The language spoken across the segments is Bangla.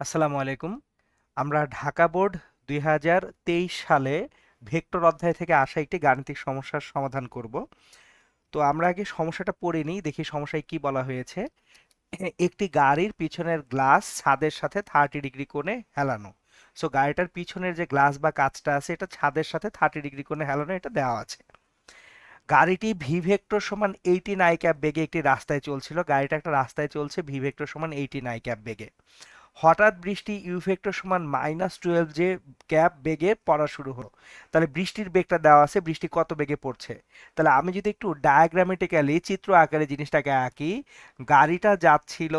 আসসালামু আলাইকুম। আমরা ঢাকা বোর্ড দুই হাজার তেইশ সালে ভেক্টর অধ্যায় থেকে আসা একটি গাণিতিক সমস্যার সমাধান করব। তো আমরা আগে সমস্যাটা পড়ে নিই, দেখি সমস্যায় কি বলা হয়েছে। একটি গাড়ির পিছনের গ্লাস ছাদের সাথে থার্টি ডিগ্রি কোণে হেলানো। সো গাড়িটার পিছনের যে গ্লাস বা কাঁচটা আছে, এটা ছাদের সাথে থার্টি ডিগ্রি কোণে হেলানো, এটা দেওয়া আছে। গাড়িটি ভি ভেক্টর সমান এইটি নাই ক্যাপ বেগে একটি রাস্তায় চলছিল। গাড়িটা একটা রাস্তায় চলছে ভি ভেক্টর সমান এইটি নাই ক্যাপ বেগে। হঠাৎ বৃষ্টি ইউ ভেক্টর সমান মাইনাস টুয়েলভ যে ক্যাপ বেগে পড়া শুরু হলো। তাহলে বৃষ্টির বেগটা দেওয়া আছে, বৃষ্টি কত বেগে পড়ছে? তাহলে আমি যদি একটু ডায়াগ্রামেটিক্যালি চিত্র আকারে জিনিসটাকে আঁকি, গাড়িটা যাচ্ছিল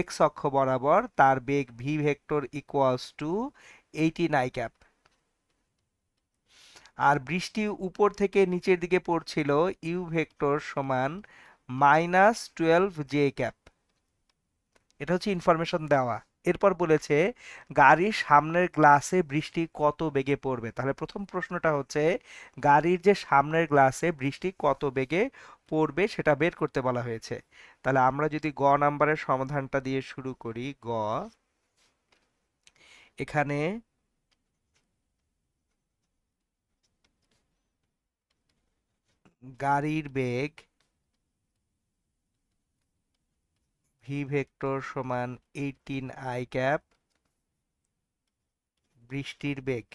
এক্স অক্ষ বরাবর, তার বেগ V vector equals to eighteen I cap আর বৃষ্টি উপর থেকে নিচের দিকে পড়ছিল ইউ ভেক্টর সমান মাইনাস টুয়েলভ জে ক্যাপ এটা হচ্ছে ইনফরমেশন দেওয়া। এরপর বলেছে, গাড়ির সামনের গ্লাসে বৃষ্টি কত বেগে পড়বে? তাহলে প্রথম প্রশ্নটা হচ্ছে, গাড়ির যে সামনের গ্লাসে বৃষ্টি কত বেগে পড়বে সেটা বের করতে বলা হয়েছে। তাহলে আমরা যদি গ নাম্বারের সমাধানটা দিয়ে শুরু করি, গ, এখানে গাড়ির বেগ ভি ভেক্টর সমান এইটিন আই ক্যাপ বৃষ্টির বেগ।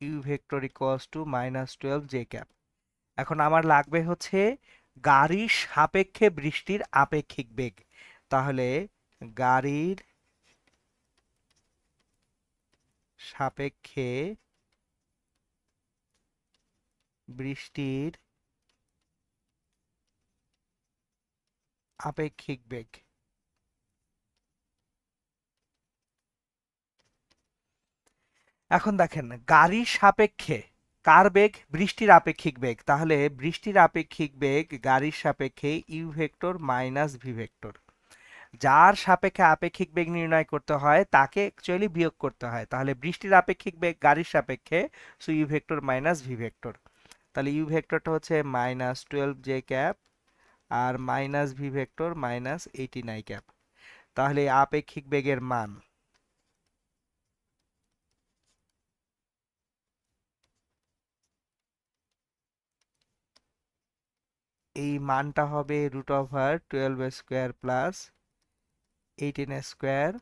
U vector equals to minus twelve J cap. এখন আমার লাগবে হচ্ছে গাড়ির সাপেক্ষে বৃষ্টির আপেক্ষিক বেগ। তাহলে গাড়ির সাপেক্ষে বৃষ্টির আপেক্ষিক বেগ। এখন দেখেন গাড়ির সাপেক্ষে কার বেগ? বৃষ্টির আপেক্ষিক বেগ। তাহলে বৃষ্টির আপেক্ষিক বেগ গাড়ির সাপেক্ষে U vector minus V vector যার সাপেক্ষে আপেক্ষিক বেগ নির্ণয় করতে হয়, তাকে অ্যাকচুয়ালি বিয়োগ করতে হয়। তাহলে বৃষ্টির আপেক্ষিক বেগ গাড়ির সাপেক্ষে so U vector minus V vector তাহলে ইউ ভেক্টরটা হচ্ছে minus twelve J cap R minus V vector minus eighteen I cap তাহলে আপেক্ষিক বেগের মান। এই মানটা হবে root over twelve square plus eighteen square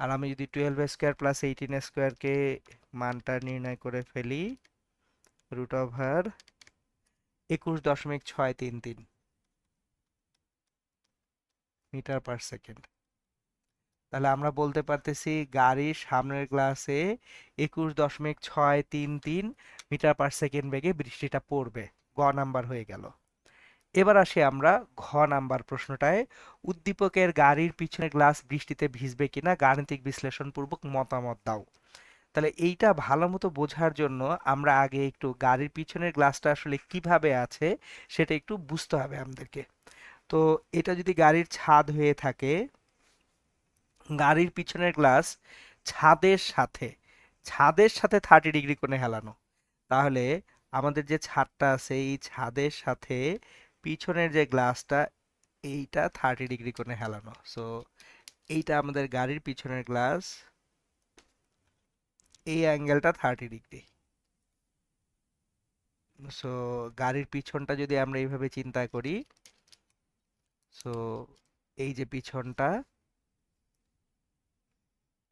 আর আমি যদি টুয়েলভ স্কোয়ার প্লাস এইটিন স্কোয়ারকে মানটা নির্ণয় করে ফেলি রুট ওভার একুশ দশমিক ছয় তিন তিন। Metre per second. তাহলে আমরা বলতে পারতেছি গাড়ির সামনের গ্লাসে একুশ দশমিক ছয় তিন তিন মিটার পার সেকেন্ড বেগে বৃষ্টিটা পড়বে। গ নাম্বার হয়ে গেল। এবার আসি আমরা ঘ নাম্বার প্রশ্নটায়। উদ্দীপকের গাড়ির পিছনের গ্লাস বৃষ্টিতে ভিজবে কিনা গাণিতিক বিশ্লেষণপূর্বক মতামত দাও। তাহলে এইটা ভালো মতো বোঝার জন্য আমরা আগে একটু গাড়ির পিছনের গ্লাসটা আসলে কীভাবে আছে সেটা একটু বুঝতে হবে আমাদেরকে। তো এটা যদি গাড়ির ছাদ হয়ে থাকে, গাড়ির পিছনের গ্লাস ছাদের সাথে ছাদের সাথে থার্টি ডিগ্রি কোণে হেলানো। তাহলে আমাদের যে ছাদটা আছে, এই ছাদের সাথে পিছনের যে গ্লাসটা এইটা থার্টি ডিগ্রি কোণে হেলানো। সো এইটা আমাদের গাড়ির পিছনের গ্লাস এই অ্যাঙ্গেলটা থার্টি ডিগ্রি সো গাড়ির পিছনটা যদি আমরা এইভাবে চিন্তা করি সো এই যে পিছনটা,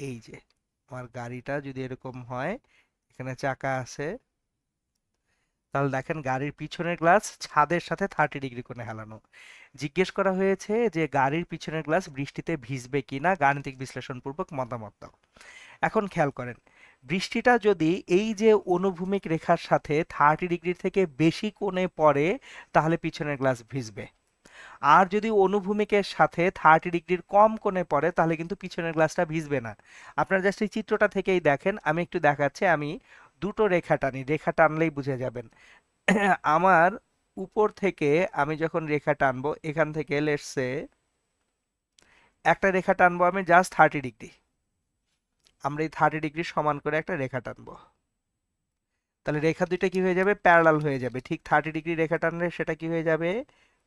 এই যে আমার গাড়িটা যদি এরকম হয়, এখানে চাকা আছে। তাহলে দেখেন গাড়ির পিছনের গ্লাস ছাদের সাথে থার্টি ডিগ্রি কোণে হেলানো। জিজ্ঞেস করা হয়েছে যে গাড়ির পিছনের গ্লাস বৃষ্টিতে ভিজবে কি না গাণিতিক বিশ্লেষণপূর্বক মতামত দাও। এখন খেয়াল করেন, বৃষ্টিটা যদি এই যে অনুভূমিক রেখার সাথে থার্টি ডিগ্রি থেকে বেশি কোণে পড়ে, তাহলে পিছনের গ্লাস ভিজবে। আর যদি অনুভূমিকের সাথে থার্টি ডিগ্রির কম কোণে পড়ে, তাহলে কিন্তু পিছনের গ্লাসটা ভিজবে না। আপনারা জাস্ট এই চিত্রটা থেকেই দেখেন, আমি একটু দেখাচ্ছি, আমি দুটো রেখা টানি, রেখা টানলেই বুঝে যাবেন। আমার উপর থেকে আমি যখন রেখা টানবো, এখান থেকে লেটসে একটা রেখা টানবো আমি জাস্ট থার্টি ডিগ্রি। আমরা এই থার্টি ডিগ্রি সমান করে একটা রেখা টানবো। তাহলে রেখা দুইটা কি হয়ে যাবে? প্যারালাল হয়ে যাবে। ঠিক থার্টি ডিগ্রি রেখা টানলে সেটা কি হয়ে যাবে?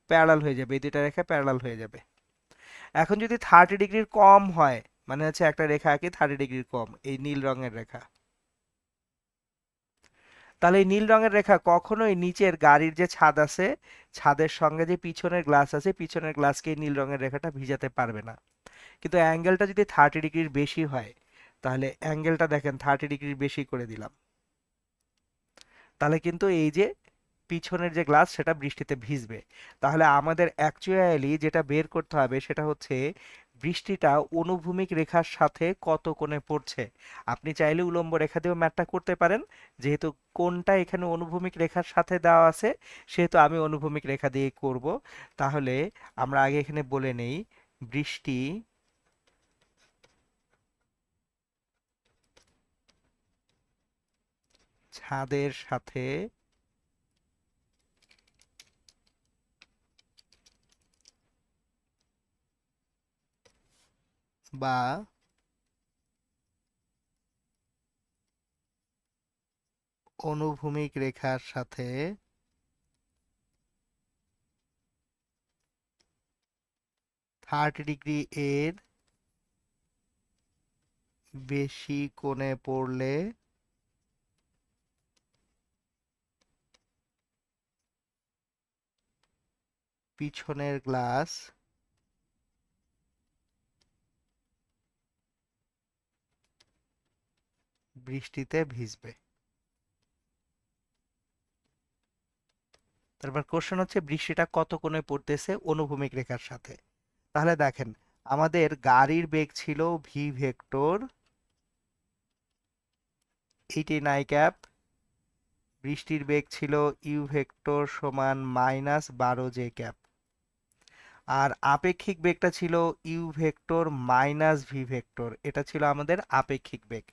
প্যারালাল হয়ে যাবে, এই দুইটা রেখা প্যারাল হয়ে যাবে। এখন যদি থার্টি ডিগ্রির কম হয় মানে হচ্ছে একটা রেখা আঁকি থার্টি ডিগ্রির কম, এই নীল রঙের রেখা। তাহলে এই নীল রঙের রেখা কখনোই নিচের গাড়ির যে ছাদ আছে, ছাদের সঙ্গে যে পিছনের গ্লাস আছে, পিছনের গ্লাসকে নীল রঙের রেখাটা ভিজাতে পারবে না। কিন্তু অ্যাঙ্গেলটা যদি থার্টি ডিগ্রির বেশি হয়, তাহলে অ্যাঙ্গেলটা দেখেন থার্টি ডিগ্রির বেশি করে দিলাম। তাহলে কিন্তু এই যে পিছনের যে গ্লাস সেটা বৃষ্টিতে ভিজবে। তাহলে আমাদের অ্যাকচুয়ালি যেটা বের করতে হবে সেটা হচ্ছে বৃষ্টিটা অনুভূমিক রেখার সাথে কত কোণে পড়ছে? আপনি চাইলে উলম্ব রেখা দিয়েও ম্যাটটা করতে পারেন। যেহেতু কোনটা এখানে অনুভূমিক রেখার সাথে দেওয়া আছে, সেহেতু আমি অনুভূমিক রেখা দিয়ে করব। তাহলে আমরা আগে এখানে বলে নেই, বৃষ্টি ছাদের সাথে বা অনুভূমিক রেখার সাথে থার্টি ডিগ্রি এর বেশি কোণে পড়লে পিছনের গ্লাস বৃষ্টিতে ভিজবে। তারপর কোশ্চেন হচ্ছে, বৃষ্টিটা কত কোণে পড়তেছে অনুভূমিক রেখার সাথে? তাহলে দেখেন, আমাদের গাড়ির বেগ ছিল ভি ভেক্টর এইটি নাই ক্যাপ বৃষ্টির বেগ ছিল ইউ ভেক্টর সমান মাইনাস বারো জে ক্যাপ আর আপেক্ষিক বেগটা ছিল U vector minus V vector এটা ছিল আমাদের আপেক্ষিক বেগ।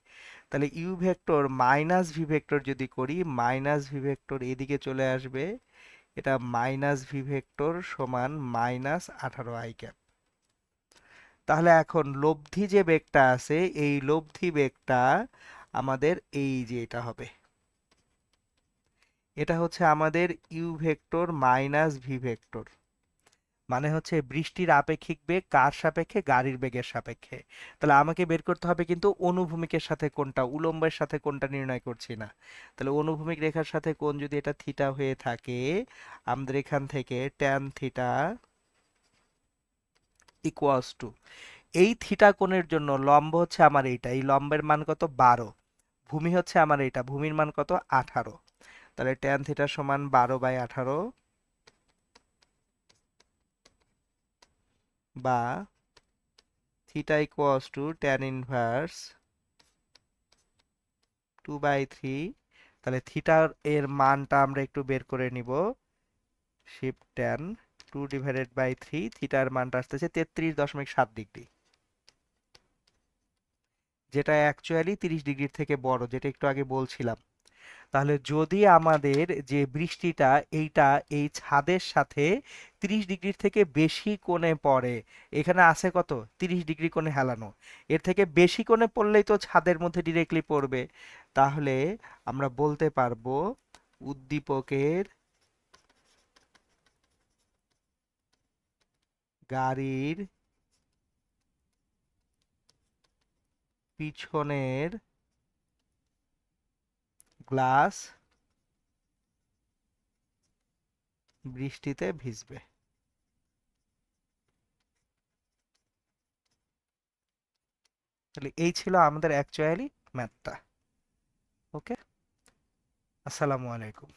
তাহলে U vector minus V vector যদি করি মাইনাস ভি ভেক্টর এদিকে চলে আসবে, এটা মাইনাস ভি ভেক্টর সমান মাইনাস আঠারো আই ক্যাপ তাহলে এখন লব্ধি যে বেগটা আছে, এই লব্ধি বেগটা আমাদের এই যে এটা হবে। এটা হচ্ছে আমাদের U vector minus V vector মানে হচ্ছে বৃষ্টির আপেক্ষিক বেগ, কার সাপেক্ষে? গাড়ির বেগের সাপেক্ষে। তাহলে আমাকে বের করতে হবে কিন্তু অনুভূমিকের সাথে কোনটা? উলম্বের সাথে কোনটা নির্ণয় করছি না? তাহলে অনুভূমিক রেখার সাথে কোন যদি এটা থিটা হয়ে থাকে, আমাদের এখান থেকে ট্যান থিটা ইকুয়ালস টু এই থিটা কোণের জন্য লম্ব হচ্ছে আমার এইটা। এই লম্বের মান কত? বারো। ভূমি হচ্ছে আমার এইটা। ভূমির মান কত? আঠারো। তাহলে ট্যান থিটা সমান বারো বাই আঠারো বা theta equals to tan inverse two by three তাহলে থিটার এর মানটা আমরা একটু বের করে নিব। Shift tan two divided by three থিটার মানটা আসতেছে তেত্রিশ দশমিক সাত ডিগ্রি। যেটা অ্যাকচুয়ালি তিরিশ ডিগ্রির থেকে বড়, যেটা একটু আগে বলছিলাম। তাহলে যদি আমাদের যে বৃষ্টিটা, এইটা এই ছাদের সাথে 30 ডিগ্রির থেকে বেশি কোণে পড়ে, এখানে আছে কত? 30 ডিগ্রি কোণে হেলানো। এর থেকে বেশি কোণে পড়লেই তো ছাদের মধ্যে ডিরেক্টলি পড়বে। তাহলে আমরা বলতে পারব উদ্দীপকের গাড়ির পিছনের গ্লাস বৃষ্টিতে ভিজবে। তাহলে এই ছিল আমাদের অ্যাকচুয়ালি ম্যাথটা ওকে আসসালামু আলাইকুম।